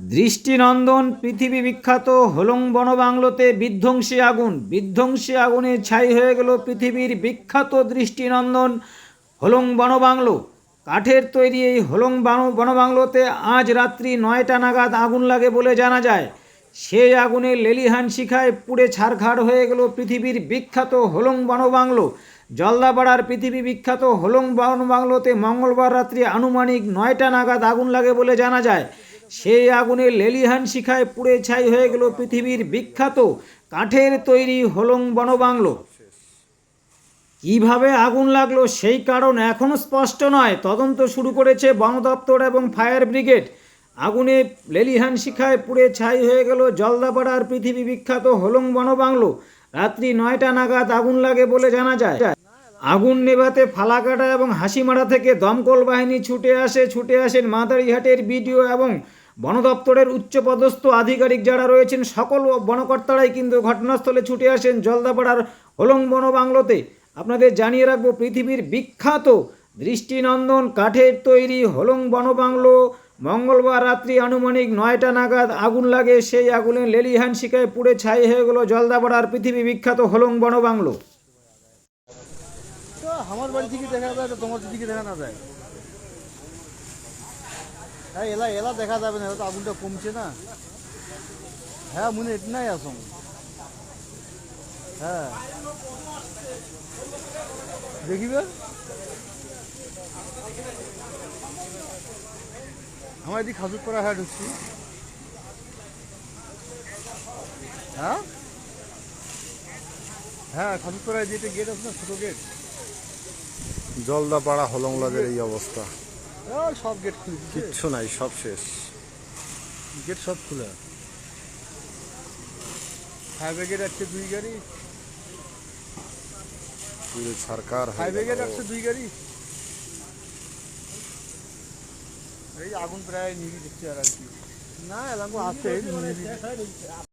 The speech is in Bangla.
দৃষ্টিনন্দন পৃথিবী বিখ্যাত হলং বনবাংলোতে বিধ্বংসী আগুন, বিধ্বংসী আগুনে ছাই হয়ে গেল পৃথিবীর বিখ্যাত দৃষ্টিনন্দন হলং বনবাংলো। কাঠের তৈরি এই হলং বানো- বনবাংলোতে আজ রাত্রি নয়টা নাগাদ আগুন লাগে বলে জানা যায়। সেই আগুনে লেলিহান শিখায় পুড়ে ছারখাড় হয়ে গেল পৃথিবীর বিখ্যাত হলং বনবাংলো। জলদাপাড়ার পৃথিবী বিখ্যাত হলং বনবাংলোতে মঙ্গলবার রাত্রি আনুমানিক নয়টা নাগাদ আগুন লাগে বলে জানা যায়। সেই আগুনে লেলিহান শিখায় পুড়ে ছাই হয়ে গেল পৃথিবীর বিখ্যাত কাঠের তৈরি হলং বনবাংলো। কীভাবে আগুন লাগল সেই কারণ এখনও স্পষ্ট নয়। তদন্ত শুরু করেছে বন দপ্তর এবং ফায়ার ব্রিগেড। আগুনে লেলিহান শিখায় পুড়ে ছাই হয়ে গেল জলদাপাড়ার পৃথিবী বিখ্যাত হলং বনবাংলো। রাত্রি নয়টা নাগাদ আগুন লাগে বলে জানা যায়। আগুন নেভাতে ফালাকাটা এবং হাসিমারা থেকে দমকল বাহিনী ছুটে আসে, ছুটে আসেন মাদারিহাটের বিডিও এবং বন দপ্তরের উচ্চপদস্থ আধিকারিক যারা রয়েছেন, সকল বনকর্তারাই কিন্তু ঘটনাস্থলে ছুটে আসেন জলদাপাড়ার হলং বনবাংলোতে আপনাদের জানিয়ে রাখব, পৃথিবীর বিখ্যাত দৃষ্টিনন্দন কাঠের তৈরি হলং বনবাংলো মঙ্গলবার রাত্রি আনুমানিক নয়টা নাগাদ আগুন লাগে, সেই আগুনে লেলিহান শিকায় পুড়ে ছাই হয়ে গেল জলদাপাড়ার পৃথিবী বিখ্যাত হলং বনবাংলো আমার বাড়ি থেকে দেখা যায় তোমার দিকে দেখা না যায়। হ্যাঁ এলা এলা দেখা যাবে না তো আগুনটা কমছে না। হ্যাঁ মনে এটি নাই আসুন। হ্যাঁ। দেখিবে? আমার এদিকে খাজুর করা হ্যাঁ ঢুকছি হ্যাঁ? হ্যাঁ খাজুর করা যেটা গেট আছে না, ছোটো গেট জলদাপাড়া হলংলাদের এই অবস্থা। সব গেট খুলে কিচ্ছু নাই সব শেষ। গেট সব খোলা। ফায়ার ব্রিগেড আসছে দুই গাড়ি। পুরো সরকার ফায়ার ব্রিগেড আসছে দুই গাড়ি। এই আগুন প্রায় নিবি দেখছি আর কি। না এরকম আছে